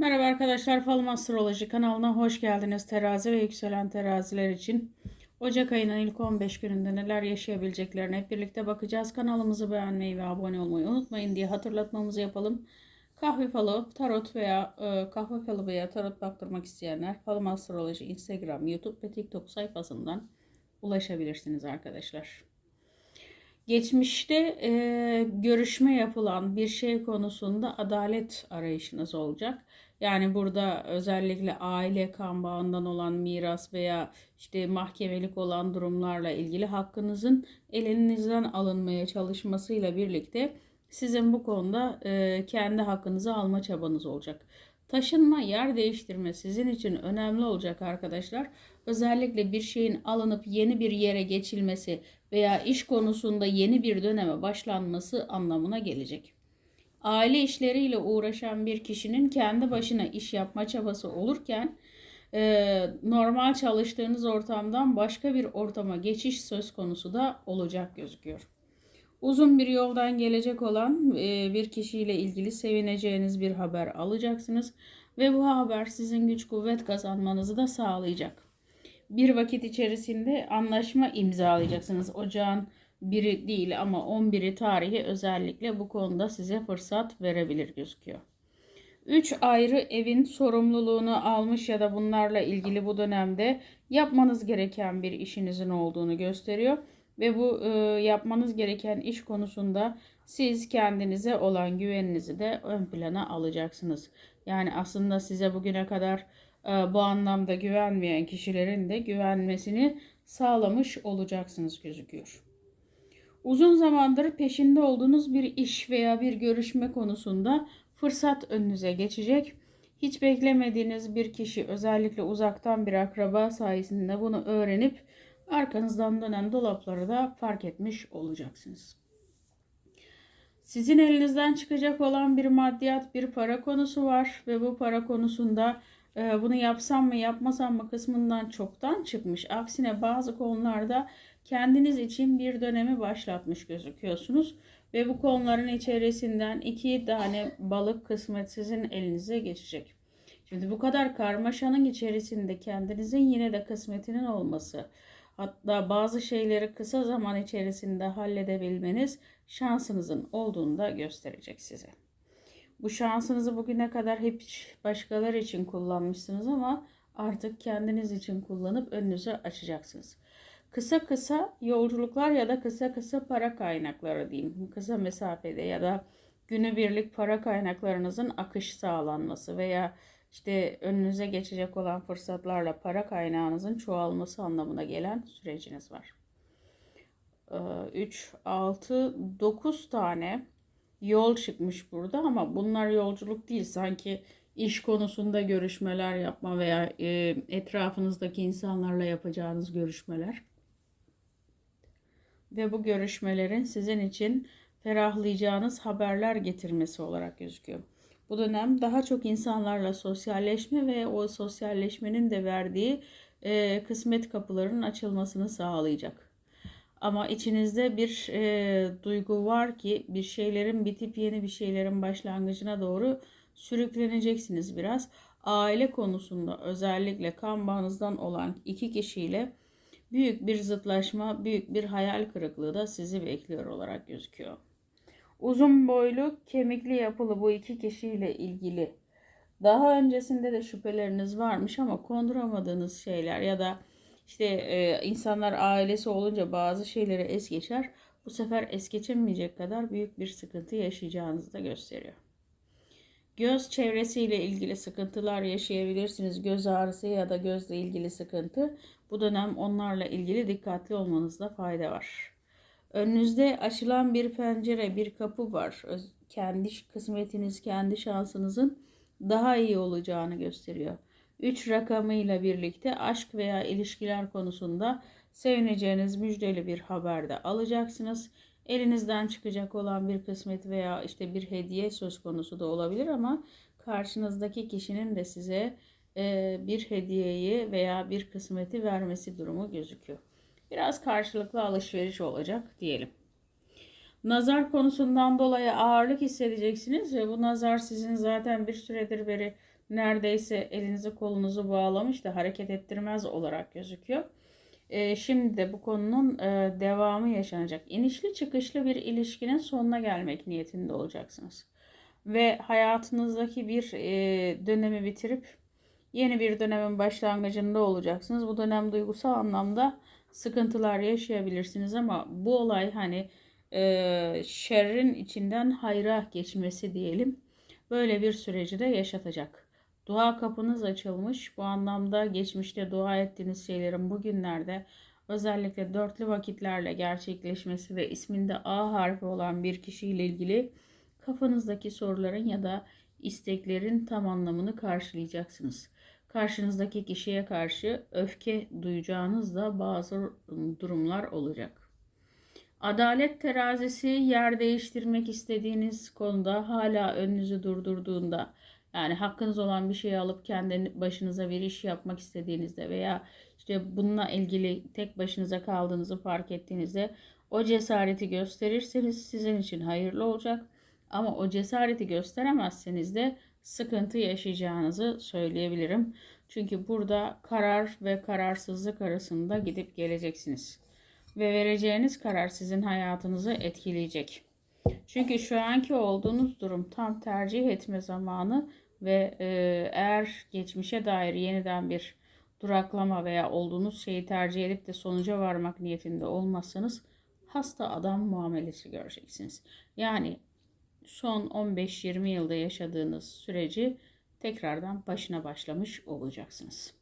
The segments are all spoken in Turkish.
Merhaba arkadaşlar Falım Astroloji kanalına hoş geldiniz. Terazi ve yükselen teraziler için Ocak ayının ilk 15 gününde neler yaşayabileceklerine hep birlikte bakacağız. Kanalımızı beğenmeyi ve abone olmayı unutmayın diye hatırlatmamızı yapalım. Kahve falı, tarot veya e, kahve falı veya tarot baktırmak isteyenler Falım Astroloji Instagram, YouTube ve TikTok sayfasından ulaşabilirsiniz arkadaşlar. Geçmişte e, görüşme yapılan bir şey konusunda adalet arayışınız olacak. Yani burada özellikle aile kan bağından olan miras veya işte mahkemelik olan durumlarla ilgili hakkınızın elinizden alınmaya çalışmasıyla birlikte sizin bu konuda e, kendi hakkınızı alma çabanız olacak. Taşınma, yer değiştirme sizin için önemli olacak arkadaşlar. Özellikle bir şeyin alınıp yeni bir yere geçilmesi veya iş konusunda yeni bir döneme başlanması anlamına gelecek. Aile işleriyle uğraşan bir kişinin kendi başına iş yapma çabası olurken e, normal çalıştığınız ortamdan başka bir ortama geçiş söz konusu da olacak gözüküyor. Uzun bir yoldan gelecek olan e, bir kişiyle ilgili sevineceğiniz bir haber alacaksınız ve bu haber sizin güç kuvvet kazanmanızı da sağlayacak. Bir vakit içerisinde anlaşma imzalayacaksınız. Ocağın biri değil ama 11'i tarihi özellikle bu konuda size fırsat verebilir gözüküyor. 3 ayrı evin sorumluluğunu almış ya da bunlarla ilgili bu dönemde yapmanız gereken bir işinizin olduğunu gösteriyor ve bu e, yapmanız gereken iş konusunda siz kendinize olan güveninizi de ön plana alacaksınız. Yani aslında size bugüne kadar e, bu anlamda güvenmeyen kişilerin de güvenmesini sağlamış olacaksınız gözüküyor. Uzun zamandır peşinde olduğunuz bir iş veya bir görüşme konusunda fırsat önünüze geçecek. Hiç beklemediğiniz bir kişi özellikle uzaktan bir akraba sayesinde bunu öğrenip arkanızdan dönen dolapları da fark etmiş olacaksınız. Sizin elinizden çıkacak olan bir maddiyat, bir para konusu var ve bu para konusunda e, bunu yapsam mı yapmasam mı kısmından çoktan çıkmış. Aksine bazı konularda kendiniz için bir dönemi başlatmış gözüküyorsunuz ve bu konuların içerisinden iki tane balık kısmet sizin elinize geçecek. Şimdi bu kadar karmaşanın içerisinde kendinizin yine de kısmetinin olması, hatta bazı şeyleri kısa zaman içerisinde halledebilmeniz şansınızın olduğunu da gösterecek size. Bu şansınızı bugüne kadar hep başkaları için kullanmışsınız ama artık kendiniz için kullanıp önünüzü açacaksınız. Kısa kısa yolculuklar ya da kısa kısa para kaynakları diyeyim. Kısa mesafede ya da günübirlik para kaynaklarınızın akış sağlanması veya işte önünüze geçecek olan fırsatlarla para kaynağınızın çoğalması anlamına gelen süreciniz var. 3, 6, 9 tane yol çıkmış burada ama bunlar yolculuk değil. Sanki iş konusunda görüşmeler yapma veya e, etrafınızdaki insanlarla yapacağınız görüşmeler. Ve bu görüşmelerin sizin için ferahlayacağınız haberler getirmesi olarak gözüküyor. Bu dönem daha çok insanlarla sosyalleşme ve o sosyalleşmenin de verdiği e, kısmet kapılarının açılmasını sağlayacak. Ama içinizde bir e, duygu var ki bir şeylerin bitip yeni bir şeylerin başlangıcına doğru sürükleneceksiniz biraz. Aile konusunda özellikle kan bağınızdan olan iki kişiyle büyük bir zıtlaşma, büyük bir hayal kırıklığı da sizi bekliyor olarak gözüküyor. Uzun boylu, kemikli yapılı bu iki kişiyle ilgili daha öncesinde de şüpheleriniz varmış ama konduramadığınız şeyler ya da işte e, insanlar ailesi olunca bazı şeyleri es geçer. Bu sefer es geçemeyecek kadar büyük bir sıkıntı yaşayacağınızı da gösteriyor. Göz çevresiyle ilgili sıkıntılar yaşayabilirsiniz. Göz ağrısı ya da gözle ilgili sıkıntı. Bu dönem onlarla ilgili dikkatli olmanızda fayda var. Önünüzde açılan bir pencere, bir kapı var. Kendi kısmetiniz, kendi şansınızın daha iyi olacağını gösteriyor. 3 rakamıyla birlikte aşk veya ilişkiler konusunda sevineceğiniz müjdeli bir haber de alacaksınız. Elinizden çıkacak olan bir kısmet veya işte bir hediye söz konusu da olabilir ama karşınızdaki kişinin de size bir hediyeyi veya bir kısmeti vermesi durumu gözüküyor. Biraz karşılıklı alışveriş olacak diyelim. Nazar konusundan dolayı ağırlık hissedeceksiniz ve bu nazar sizin zaten bir süredir beri neredeyse elinizi kolunuzu bağlamış da hareket ettirmez olarak gözüküyor. Ee, şimdi de bu konunun e, devamı yaşanacak. İnişli çıkışlı bir ilişkinin sonuna gelmek niyetinde olacaksınız. Ve hayatınızdaki bir e, dönemi bitirip yeni bir dönemin başlangıcında olacaksınız. Bu dönem duygusal anlamda sıkıntılar yaşayabilirsiniz ama bu olay hani e, şerrin içinden hayra geçmesi diyelim. Böyle bir süreci de yaşatacak. Dua kapınız açılmış. Bu anlamda geçmişte dua ettiğiniz şeylerin bugünlerde özellikle dörtlü vakitlerle gerçekleşmesi ve isminde A harfi olan bir kişiyle ilgili kafanızdaki soruların ya da isteklerin tam anlamını karşılayacaksınız. Karşınızdaki kişiye karşı öfke duyacağınız da bazı durumlar olacak. Adalet terazisi yer değiştirmek istediğiniz konuda hala önünüzü durdurduğunda yani hakkınız olan bir şeyi alıp kendi başınıza bir iş yapmak istediğinizde veya işte bununla ilgili tek başınıza kaldığınızı fark ettiğinizde o cesareti gösterirseniz sizin için hayırlı olacak. Ama o cesareti gösteremezseniz de sıkıntı yaşayacağınızı söyleyebilirim. Çünkü burada karar ve kararsızlık arasında gidip geleceksiniz. Ve vereceğiniz karar sizin hayatınızı etkileyecek. Çünkü şu anki olduğunuz durum tam tercih etme zamanı ve e, eğer geçmişe dair yeniden bir duraklama veya olduğunuz şeyi tercih edip de sonuca varmak niyetinde olmazsanız hasta adam muamelesi göreceksiniz. Yani son 15-20 yılda yaşadığınız süreci tekrardan başına başlamış olacaksınız.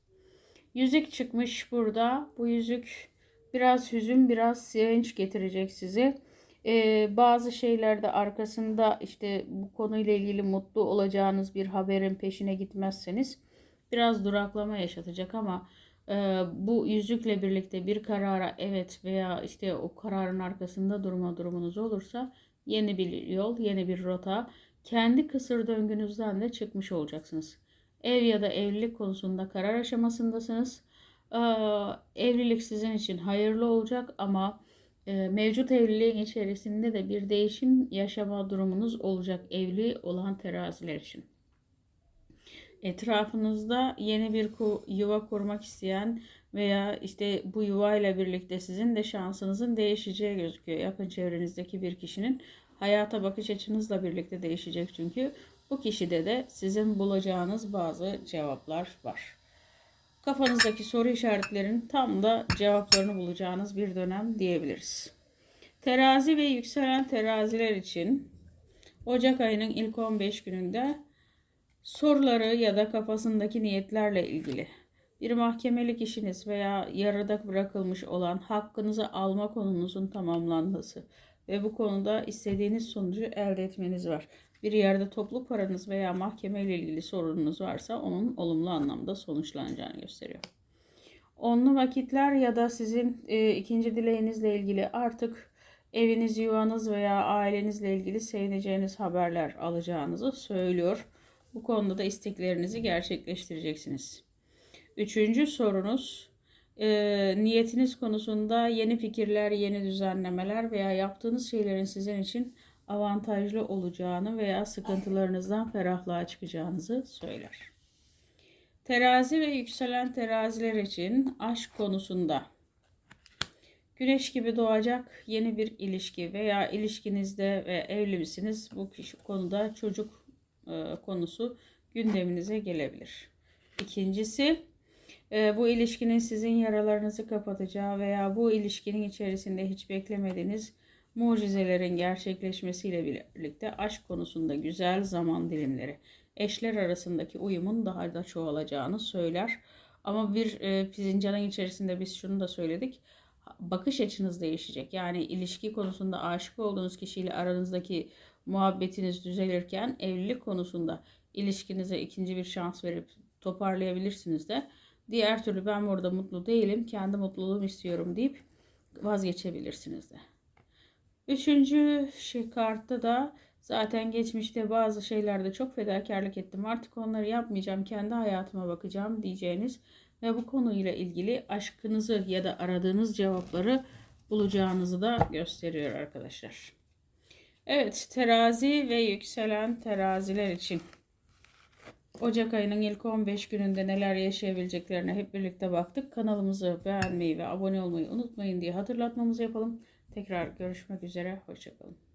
Yüzük çıkmış burada. Bu yüzük biraz hüzün, biraz sevinç getirecek size. Ee, bazı şeylerde arkasında işte bu konuyla ilgili mutlu olacağınız bir haberin peşine gitmezseniz biraz duraklama yaşatacak ama e, bu yüzükle birlikte bir karara evet veya işte o kararın arkasında durma durumunuz olursa yeni bir yol, yeni bir rota, kendi kısır döngünüzden de çıkmış olacaksınız. Ev ya da evlilik konusunda karar aşamasındasınız. Ee, evlilik sizin için hayırlı olacak ama e, mevcut evliliğin içerisinde de bir değişim yaşama durumunuz olacak evli olan teraziler için. Etrafınızda yeni bir yuva kurmak isteyen veya işte bu yuvayla birlikte sizin de şansınızın değişeceği gözüküyor. Yakın çevrenizdeki bir kişinin hayata bakış açınızla birlikte değişecek çünkü bu kişide de sizin bulacağınız bazı cevaplar var. Kafanızdaki soru işaretlerinin tam da cevaplarını bulacağınız bir dönem diyebiliriz. Terazi ve yükselen teraziler için Ocak ayının ilk 15 gününde soruları ya da kafasındaki niyetlerle ilgili bir mahkemelik işiniz veya yarıda bırakılmış olan hakkınızı alma konunuzun tamamlanması ve bu konuda istediğiniz sonucu elde etmeniz var. Bir yerde toplu paranız veya mahkeme ile ilgili sorununuz varsa onun olumlu anlamda sonuçlanacağını gösteriyor. Onlu vakitler ya da sizin e, ikinci dileğinizle ilgili artık eviniz, yuvanız veya ailenizle ilgili sevineceğiniz haberler alacağınızı söylüyor. Bu konuda da isteklerinizi gerçekleştireceksiniz. Üçüncü sorunuz e, niyetiniz konusunda yeni fikirler, yeni düzenlemeler veya yaptığınız şeylerin sizin için avantajlı olacağını veya sıkıntılarınızdan ferahlığa çıkacağınızı söyler. Terazi ve yükselen teraziler için aşk konusunda güneş gibi doğacak yeni bir ilişki veya ilişkinizde ve evli misiniz bu kişi konuda çocuk e, konusu gündeminize gelebilir. İkincisi e, bu ilişkinin sizin yaralarınızı kapatacağı veya bu ilişkinin içerisinde hiç beklemediğiniz mucizelerin gerçekleşmesiyle birlikte aşk konusunda güzel zaman dilimleri, eşler arasındaki uyumun daha da çoğalacağını söyler. Ama bir e, fincanın içerisinde biz şunu da söyledik. Bakış açınız değişecek. Yani ilişki konusunda aşık olduğunuz kişiyle aranızdaki muhabbetiniz düzelirken evlilik konusunda ilişkinize ikinci bir şans verip toparlayabilirsiniz de. Diğer türlü ben burada mutlu değilim, kendi mutluluğumu istiyorum deyip vazgeçebilirsiniz de. Üçüncü şey kartta da zaten geçmişte bazı şeylerde çok fedakarlık ettim. Artık onları yapmayacağım. Kendi hayatıma bakacağım diyeceğiniz ve bu konuyla ilgili aşkınızı ya da aradığınız cevapları bulacağınızı da gösteriyor arkadaşlar. Evet, terazi ve yükselen teraziler için Ocak ayının ilk 15 gününde neler yaşayabileceklerine hep birlikte baktık. Kanalımızı beğenmeyi ve abone olmayı unutmayın diye hatırlatmamızı yapalım. Tekrar görüşmek üzere, hoşçakalın.